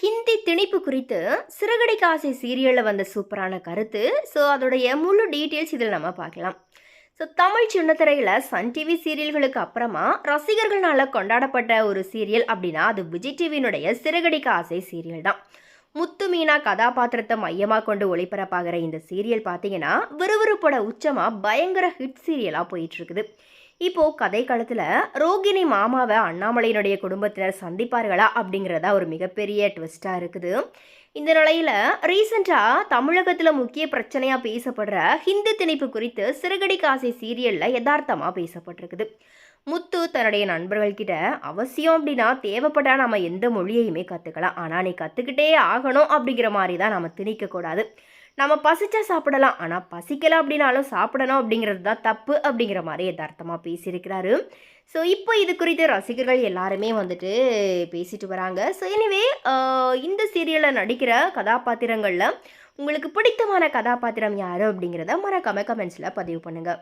ஹிந்தி திணிப்பு குறித்து சிறுகடை காசி சீரியலில் வந்த சூப்பரான கருத்து. ஸோ அதோடைய முழு டீட்டெயில்ஸ் இதில் நம்ம பார்க்கலாம். ஸோ தமிழ் சின்னத்திரையில் சன் டிவி சீரியல்களுக்கு அப்புறமா ரசிகர்களால் கொண்டாடப்பட்ட ஒரு சீரியல் அப்படின்னா அது விஜய் டிவியினுடைய சிறுகடிக்க ஆசை சீரியல் தான் முத்து மீனா கதாபாத்திரத்தை மையமாக கொண்டு ஒளிபரப்பாகிற இந்த சீரியல் பார்த்தீங்கன்னா விறுவிறுப்போட உச்சமாக பயங்கர ஹிட் சீரியலாக போயிட்டுருக்குது. இப்போது கதை காலத்தில் ரோகிணி மாமாவை அண்ணாமலையினுடைய குடும்பத்தினர் சந்திப்பார்களா அப்படிங்கிறதா ஒரு மிகப்பெரிய ட்விஸ்ட்டாக இருக்குது. இந்த நிலையில் ரீசெண்டாக தமிழகத்தில் முக்கிய பிரச்சனையாக பேசப்படுற ஹிந்தி திணிப்பு குறித்து சிறுகடி காசி சீரியலில் யதார்த்தமாக பேசப்பட்டிருக்குது. முத்து தன்னுடைய நண்பர்கள்கிட்ட அவசியம் அப்படின்னா தேவைப்பட்டா நம்ம எந்த மொழியையுமே கற்றுக்கலாம் ஆனால் நீ கற்றுக்கிட்டே ஆகணும் அப்படிங்கிற மாதிரி தான் நம்ம திணிக்கக்கூடாது. நம்ம பசிச்சா சாப்பிடலாம். ஆனால் பசிக்கலாம் அப்படின்னாலும் சாப்பிடணும் அப்படிங்கிறது தான் தப்பு அப்படிங்கிற மாதிரி யதார்த்தமாக பேசியிருக்கிறாரு. ஸோ இப்போ இது குறித்து ரசிகர்கள் எல்லாருமே வந்துட்டு பேசிட்டு வராங்க. ஸோ எனிவே இந்த சீரியலில் நடிக்கிற கதாபாத்திரங்களில் உங்களுக்கு பிடித்தமான கதாபாத்திரம் யார் அப்படிங்கிறத மறக்காம கமெண்ட்ஸில் பதிவு பண்ணுங்கள்